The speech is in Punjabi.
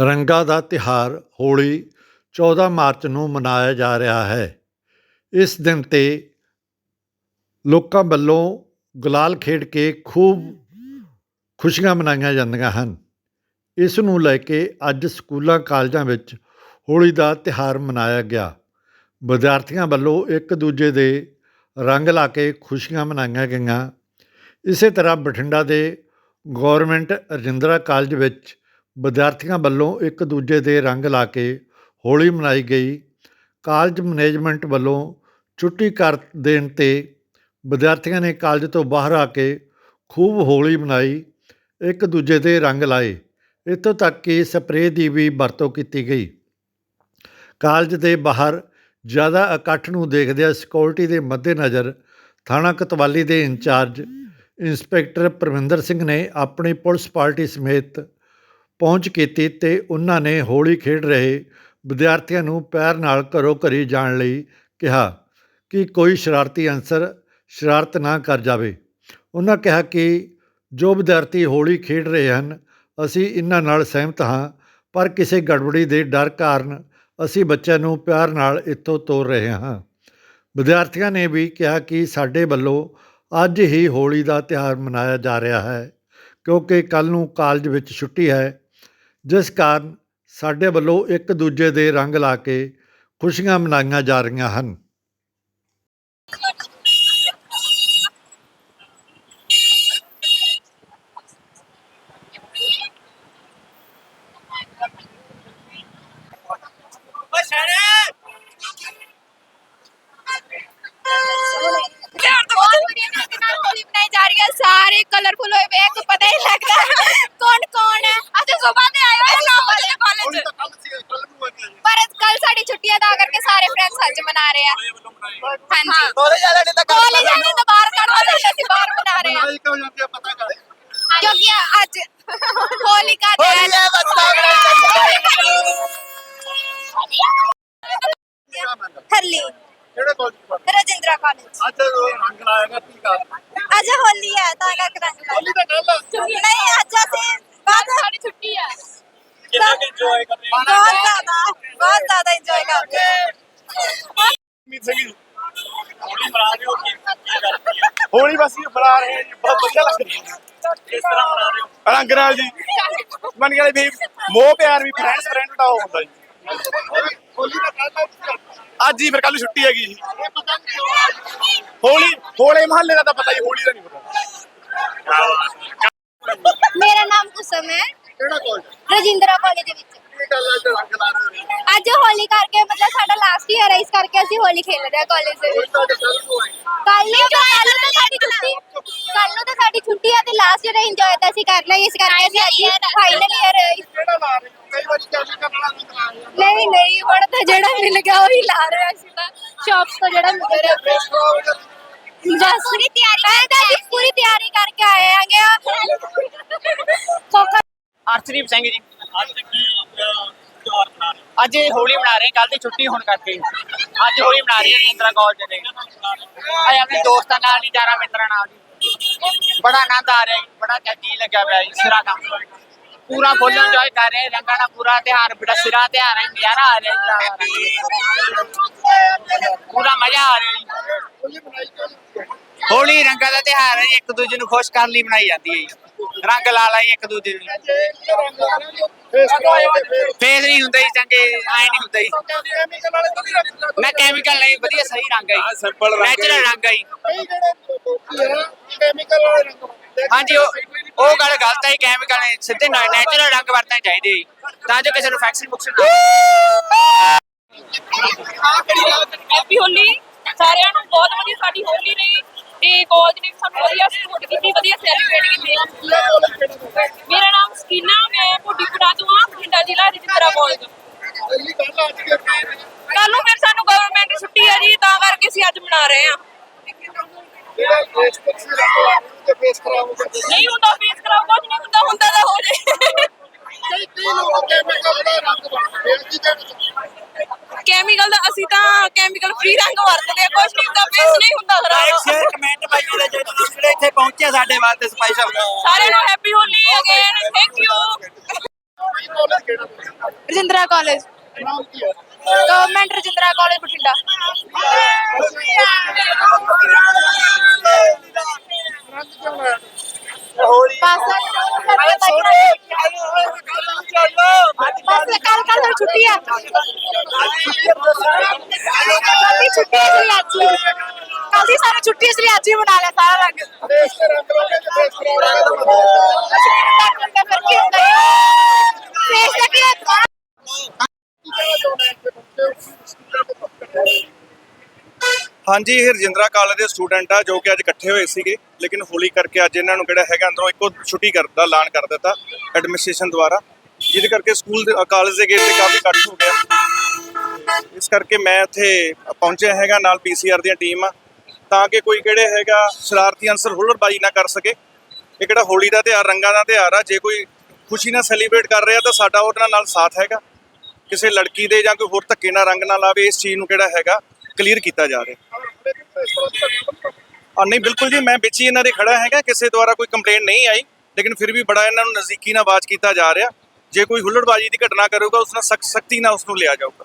ਰੰਗਾਂ ਦਾ ਤਿਉਹਾਰ ਹੋਲੀ 14 ਮਾਰਚ ਨੂੰ ਮਨਾਇਆ ਜਾ ਰਿਹਾ ਹੈ। ਇਸ ਦਿਨ 'ਤੇ ਲੋਕਾਂ ਵੱਲੋਂ ਗੁਲਾਲ ਖੇਡ ਕੇ ਖੂਬ ਖੁਸ਼ੀਆਂ ਮਨਾਈਆਂ ਜਾਂਦੀਆਂ ਹਨ। ਇਸ ਨੂੰ ਲੈ ਕੇ ਅੱਜ ਸਕੂਲਾਂ ਕਾਲਜਾਂ ਵਿੱਚ ਹੋਲੀ ਦਾ ਤਿਉਹਾਰ ਮਨਾਇਆ ਗਿਆ। ਵਿਦਿਆਰਥੀਆਂ ਵੱਲੋਂ ਇੱਕ ਦੂਜੇ ਦੇ ਰੰਗ ਲਾ ਕੇ ਖੁਸ਼ੀਆਂ ਮਨਾਈਆਂ ਗਈਆਂ। ਇਸੇ ਤਰ੍ਹਾਂ ਬਠਿੰਡਾ ਦੇ ਗੌਰਮੈਂਟ ਰਜਿੰਦਰਾ ਕਾਲਜ ਵਿੱਚ ਵਿਦਿਆਰਥੀਆਂ ਵੱਲੋਂ ਇੱਕ ਦੂਜੇ ਦੇ ਰੰਗ ਲਾ ਕੇ ਹੋਲੀ ਮਨਾਈ ਗਈ। ਕਾਲਜ ਮੈਨੇਜਮੈਂਟ ਵੱਲੋਂ ਛੁੱਟੀ ਕਰ ਦੇਣ 'ਤੇ ਵਿਦਿਆਰਥੀਆਂ ਨੇ ਕਾਲਜ ਤੋਂ ਬਾਹਰ ਆ ਕੇ ਖੂਬ ਹੋਲੀ ਮਨਾਈ, ਇੱਕ ਦੂਜੇ ਦੇ ਰੰਗ ਲਾਏ। ਇੱਥੋਂ ਤੱਕ ਕਿ ਸਪਰੇਅ ਦੀ ਵੀ ਵਰਤੋਂ ਕੀਤੀ ਗਈ। ਕਾਲਜ ਦੇ ਬਾਹਰ ਜ਼ਿਆਦਾ ਇਕੱਠ ਨੂੰ ਦੇਖਦਿਆਂ ਸਿਕਿਉਰਿਟੀ ਦੇ ਮੱਦੇਨਜ਼ਰ ਥਾਣਾ ਕਤਵਾਲੀ ਦੇ ਇੰਚਾਰਜ ਇੰਸਪੈਕਟਰ ਪ੍ਰਵਿੰਦਰ ਸਿੰਘ ਨੇ ਆਪਣੀ ਪੁਲਿਸ ਪਾਰਟੀ ਸਮੇਤ ਪਹੁੰਚ ਕੀਤੀ ਤੇ ਉਹਨਾਂ ਨੇ ਹੋਲੀ ਖੇਡ ਰਹੇ ਵਿਦਿਆਰਥੀਆਂ ਨੂੰ ਪੈਰ ਨਾਲ ਘਰੋਂ ਘਰੀ ਜਾਣ ਲਈ ਕਿਹਾ ਕਿ ਕੋਈ ਸ਼ਰਾਰਤੀ ਅਨਸਰ ਸ਼ਰਾਰਤ ਨਾ ਕਰ ਜਾਵੇ। ਉਹਨਾਂ ਕਿਹਾ ਕਿ ਜੋ ਵਿਦਿਆਰਥੀ ਹੋਲੀ ਖੇਡ ਰਹੇ ਹਨ, ਅਸੀਂ ਇਹਨਾਂ ਨਾਲ ਸਹਿਮਤ ਹਾਂ, ਪਰ ਕਿਸੇ ਗੜਬੜੀ ਦੇ ਡਰ ਕਾਰਨ ਅਸੀਂ ਬੱਚਿਆਂ ਨੂੰ ਪਿਆਰ ਨਾਲ ਇੱਥੋਂ ਤੋਰ ਰਹੇ ਹਾਂ। ਵਿਦਿਆਰਥੀਆਂ ਨੇ ਵੀ ਕਿਹਾ ਕਿ ਸਾਡੇ ਵੱਲੋਂ ਅੱਜ ਹੀ ਹੋਲੀ ਦਾ ਤਿਉਹਾਰ ਮਨਾਇਆ ਜਾ ਰਿਹਾ ਹੈ, ਕਿਉਂਕਿ ਕੱਲ ਨੂੰ ਕਾਲਜ ਵਿੱਚ ਛੁੱਟੀ ਹੈ ਜਿਸ ਕਾਰਨ ਸਾਡੇ ਵੱਲੋਂ ਇੱਕ ਦੂਜੇ ਦੇ ਰੰਗ ਲਾ ਕੇ ਖੁਸ਼ੀਆਂ ਮਨਾਈਆਂ ਜਾ ਰਹੀਆਂ ਹਨ। ਮਨਾ ਰਹੇ ਆ ਕਿਉਂਕਿ ਅੱਜ ਹੋਲੀ ਦਾ ਹੋਲੀ ਹੈ, ਬਸ ਤਾਂ ਹਰਲੀ ਰਜਿੰਦਰਾ ਕਾਲਜ ਅੱਜ ਹੋਲੀ ਹੈ ਤਾਂ ਕਰਕੇ ਰੰਗ ਲਾਏ ਨਹੀਂ ਅੱਜ ਅਸੀਂ ਬਾਅਦ ਸਾਡੀ ਛੁੱਟੀ ਹੈ ਬਹੁਤ ਜ਼ਿਆਦਾ ਬਹੁਤ ਜ਼ਿਆਦਾ ਇੰਜੋਏ ਕਰਦੇ ਹਾਂ ਹੋਲੀ ਬਸ ਇਹ ਬਣਾ ਰਹੇ ਹਾਂ ਜੀ ਬਹੁਤ ਵਧੀਆ ਲੱਗ ਰਹੀ। ਕਿਸ ਤਰ੍ਹਾਂ ਬਣਾ ਰਹੇ ਹੋ? ਰੰਗ ਨਾਲ ਜੀ। ਮੰਨ ਕੇ ਵੀ ਮੋਹ ਪਿਆਰ ਵੀ ਫਰੈਂਡਸ ਫਰੈਂਡ ਦਾ ਉਹ ਹੁੰਦਾ ਜੀ। ਅੱਜ ਹੀ ਫਿਰ ਕੱਲ ਛੁੱਟੀ ਹੈਗੀ ਜੀ। ਹੋਲੀ ਹੋਲੇ ਮਹੱਲੇ ਦਾ ਤਾਂ ਪਤਾ ਹੀ ਹੋਲੀ ਦਾ ਨਹੀਂ ਪਤਾ। ਮੇਰਾ ਨਾਮ ਕੁਸਮ ਹੈ। ਕਿਹੜਾ ਕਾਲਜ ਰਜਿੰਦਰਾ ਕਾਲਜ ਦੇ ਵਿੱਚ। ਅੱਜ ਹੋਲੀ ਕਰਕੇ ਮਤਲਬ ਸਾਡਾ ਲਾਸਟ ਈਅਰ ਹੈ ਇਸ ਕਰਕੇ ਅਸੀਂ ਹੋਲੀ ਖੇਡ ਰਹੇ ਹਾਂ ਕਾਲਜ ਦੇ ਵਿੱਚ। ਕੱਲ ਨੂੰ ਆਏ ਕੱਲ ਨੂੰ ਤਾਂ ਕੱਲ ਨੂੰ ਤਾਂ ਸਾਡੀ ਛੁੱਟੀ ਕੱਲ ਨੂੰ ਤਾਂ ਸਾਡੀ ਛੁੱਟੀ ਹੈ ਤੇ ਲਾਸਟ ਈਅਰ ਇੰਜੋਏ ਤਾਂ ਅਸੀਂ ਕਰਨਾ ਹੀ ਇਸ ਕਰਕੇ ਅਸੀਂ ਅੱਜ ਫਾਈਨਲ ਈਅਰ ਨਹੀਂ ਨਹੀਂ ਹੁਣ ਤਾਂ ਜਿਹੜਾ ਮਿਲ ਗਿਆ ਉਹੀ ਲਾ ਰਹੇ ਹਾਂ ਅਸੀਂ ਤਾਂ। ਸ਼ਾਪਸ ਤੋਂ ਜਿਹੜਾ ਮਿਲ ਰਿਹਾ। ਬਸ। ਪੂਰੀ ਤਿਆਰੀ ਮੈਂ ਤਾਂ ਜੀ ਪੂਰੀ ਤਿਆਰੀ ਕਰਕੇ ਆਏ ਆਂਗੇ ਕੋਕਾ ਅਰਸ਼ਦੀਪ ਸਿੰਘ ਜੀ। ਅੱਜ ਇਹ ਹੋਲੀ ਮਨਾ ਰਹੇ ਕੱਲ ਦੀ ਛੁੱਟੀ ਹੋਣ ਕਰਕੇ। ਅੱਜ ਹੋਲੀ ਮਨਾ ਰਹੀ ਹੈ ਕਾਲਜ ਦੇ। ਅੱਜ ਆਪਣੇ ਦੋਸਤਾਂ ਨਾਲ ਹੀ ਜਾਣਾ ਮਿੱਤਰਾਂ ਨਾਲ ਜੀ ਬੜਾ ਆਨੰਦ ਆ ਰਿਹਾ ਜੀ, ਬੜਾ ਜੀ ਲੱਗਿਆ ਪਿਆ ਜੀ, ਸਿਰਾ ਕੰਮ ਪੂਰਾ ਫੁੱਲ ਇੰਜੋਏ ਕਰ ਰਹੇ, ਰੰਗਾਂ ਦਾ ਪੂਰਾ ਤਿਉਹਾਰ, ਬੜਾ ਸਿਰਾ ਤਿਉਹਾਰ ਹੈ ਨਜ਼ਾਰਾ ਆ ਰਿਹਾ ਜੀ ਪੂਰਾ ਮਜ਼ਾ ਆ ਰਿਹਾ ਜੀ। ਹੋਲੀ ਜਾਂਦੀ ਰੰਗਾਂ ਦਾ ਤਿਉਹਾਰ ਹੈ ਇੱਕ ਦੂਜੇ ਨੂੰ ਖੁਸ਼ ਕਰਨ ਲਈ ਮਨਾਈ ਜਾਂਦੀ ਹੈ ਜੀ। ਰੰਗ ਲਾ ਲਾ ਜੀ ਇੱਕ ਦੂਜੇ ਨੂੰ। ਫੇਸ ਨਹੀਂ ਹੁੰਦਾ ਜੀ ਚੰਗੇ ਐ ਨਹੀਂ ਹੁੰਦਾ ਜੀ। ਨਾ ਕੈਮੀਕਲ ਨਹੀਂ ਵਧੀਆ ਸਹੀ ਰੰਗ ਹੈ simple ਰੰਗ। ਨੈਚੁਰਲ ਰੰਗ ਹੈ ਕੈਮੀਕਲ ਵਾਲੇ ਰੰਗ। ਹਾਂਜੀ ਉਹ ਗੱਲ ਗਲਤ ਹੈ ਕੈਮੀਕਲ ਨਹੀਂ ਸਿੱਧੇ ਨੈਚੁਰਲ ਰੰਗ ਵਰਤਣੇ ਚਾਹੀਦੇ ਜੀ। ਤਾਂ ਜੋ ਕਿਸੇ ਨੂੰ ਇਨਫੈਕਸ਼ਨ ਮੁਕਸ਼ਨ ਨਾ ਹੈਪੀ ਹੋਲੀ ਸਾਰਿਆਂ ਨੂੰ ਬਹੁਤ ਵਧੀਆ ਸਾਡੀ ਹੋਲੀ ਰਹੀ। ਤੇ ਕਾਲਜ ਨੇ ਸਾਨੂੰ ਵਧੀਆ ਸਪੋਰਟ ਕੀਤੀ, ਵਧੀਆ ਸੈਲੀਬ੍ਰੇਟ ਕੀਤੀ। ਮੇਰਾ ਨਾਮ ਸਕੀਨਾ, ਮੈਂ ਭੁੱਡੀ ਪੁਰਾ ਤੋਂ ਆ ਬਠਿੰਡਾ ਜ਼ਿਲ੍ਹਾ ਰਜਿੰਦਰਾ ਕਾਲਜ ਕੱਲ ਨੂੰ ਫਿਰ ਸਾਨੂੰ ਗਵਰਨਮੈਂਟ ਛੁੱਟੀ ਹੈ ਜੀ, ਤਾਂ ਕਰਕੇ ਅਸੀਂ ਅੱਜ ਮਨਾ ਰਹੇ ਹਾਂ। ਨਹੀਂ ਹੁੰਦਾ ਫੇਸ ਕਰਾਉ ਕੁਝ ਨਹੀਂ ਹੁੰਦਾ ਹੁੰਦਾ ਤਾਂ ਹੋ ਜਾਏ ਰੰਗ ਬਣਦੇ ਆ ਕੈਮੀਕਲ ਦਾ ਅਸੀਂ ਤਾਂ ਕੈਮੀਕਲ ਫ੍ਰੀ ਰੰਗ ਵਰਤਦੇ ਆ ਕੁਝ ਨਹੀਂ ਹੁੰਦਾ ਫੇਸ ਨਹੀਂ ਹੁੰਦਾ ਖਰਾਬ। ਸ਼ੇਅਰ ਕਮੈਂਟ ਪਾਈਓ ਦੇ ਜਿਹੜੇ ਇੱਥੇ ਪਹੁੰਚੇ ਸਾਡੇ ਵਾਸਤੇ ਸਪੈਸ਼ਲ ਸਾਰਿਆਂ ਨੂੰ happy Holi again thank you college ਕਿਹੜਾ Rajindra college government Rajindra college Bathinda ਬਸ ਬਸ ਕੱਲ ਕੱਲ ਤੋਂ ਛੁੱਟੀ ਆ ਕੱਲ ਦੀ ਛੁੱਟੀ ਸੀ ਅੱਜ ਕੱਲ ਦੀ ਛੁੱਟੀ ਇਸ ਲਈ ਅੱਜ ਹੀ ਬਣਾ ਲਿਆ ਸਾਰਾ ਰੰਗ। ਫਿਰ ਕੀ ਹੁੰਦਾ ਫੇਸ ਦਾ ਕੀ ਹੁੰਦਾ ਹਾਂਜੀ, ਇਹ ਰਜਿੰਦਰਾ ਕਾਲਜ ਦੇ ਸਟੂਡੈਂਟ ਆ ਜੋ ਕਿ ਅੱਜ ਇਕੱਠੇ ਹੋਏ ਸੀਗੇ, ਲੇਕਿਨ ਹੋਲੀ ਕਰਕੇ ਅੱਜ ਇਹਨਾਂ ਨੂੰ ਕਿਹੜਾ ਹੈਗਾ ਅੰਦਰੋਂ ਇੱਕੋ ਛੁੱਟੀ ਕਰਨ ਦਾ ਐਲਾਨ ਕਰ ਦਿੱਤਾ ਐਡਮਿਨਿਸਟ੍ਰੇਸ਼ਨ ਦੁਆਰਾ। ਜਿਹਦੇ ਕਰਕੇ ਸਕੂਲ ਦੇ ਕਾਲਜ ਦੇ ਗੇਟ ਤੇ ਕਾਫੀ ਇਕੱਠ ਹੋ ਗਿਆ ਇਸ ਕਰਕੇ ਮੈਂ ਇੱਥੇ ਪਹੁੰਚਿਆ ਹੈਗਾ, ਨਾਲ ਪੀਸੀਆਰ ਦੀਆਂ ਟੀਮ। ਆ ਤਾਂ ਕਿ ਕੋਈ ਕਿਹੜੇ ਹੈਗਾ ਸ਼ਰਾਰਤੀ ਅੰਸਰ ਹੁੱਲੜਬਾਜ਼ੀ ਨਾ ਕਰ ਸਕੇ। ਇਹ ਕਿਹੜਾ ਹੋਲੀ ਦਾ ਤਿਉਹਾਰ, ਰੰਗਾਂ ਦਾ ਤਿਉਹਾਰ ਆ। ਜੇ ਕੋਈ ਖੁਸ਼ੀ ਨਾਲ ਸੈਲੀਬ੍ਰੇਟ ਕਰ ਰਿਹਾ ਤਾਂ ਸਾਡਾ ਉਹਨਾਂ ਨਾਲ ਸਾਥ ਹੈਗਾ। ਕਿਸੇ ਲੜਕੀ ਦੇ ਜਾਂ ਕੋਈ ਹੋਰ ਧੱਕੇ ਨਾਲ ਰੰਗ ਨਾ ਲਾਵੇ, ਇਸ ਚੀਜ਼ ਨੂੰ ਕਿਹੜਾ ਹੈਗਾ ਕਲੀਅਰ ਕੀਤਾ ਜਾ ਰਿਹਾ। ਆ ਨਹੀਂ, ਬਿਲਕੁਲ ਜੀ, ਮੈਂ ਵਿੱਚ ਹੀ ਇਹਨਾਂ ਦੇ ਖੜਾ ਹੈਗਾ। ਕਿਸੇ ਦੁਆਰਾ ਕੋਈ ਕੰਪਲੇਂਟ ਨਹੀਂ ਆਈ, ਲੇਕਿਨ ਫਿਰ ਵੀ ਬੜਾ ਇਹਨਾਂ ਨੂੰ ਨਜ਼ਦੀਕੀ ਨਾਲ ਆਵਾਜ਼ ਕੀਤਾ ਜਾ ਰਿਹਾ। ਜੇ ਕੋਈ ਹੁੱਲੜਬਾਜ਼ੀ ਦੀ ਘਟਨਾ ਕਰੂਗਾ, ਉਸ ਨਾਲ ਸਖਤ ਸਖਤੀ ਨਾਲ ਉਸ ਨੂੰ ਲਿਆ ਜਾਊਗਾ।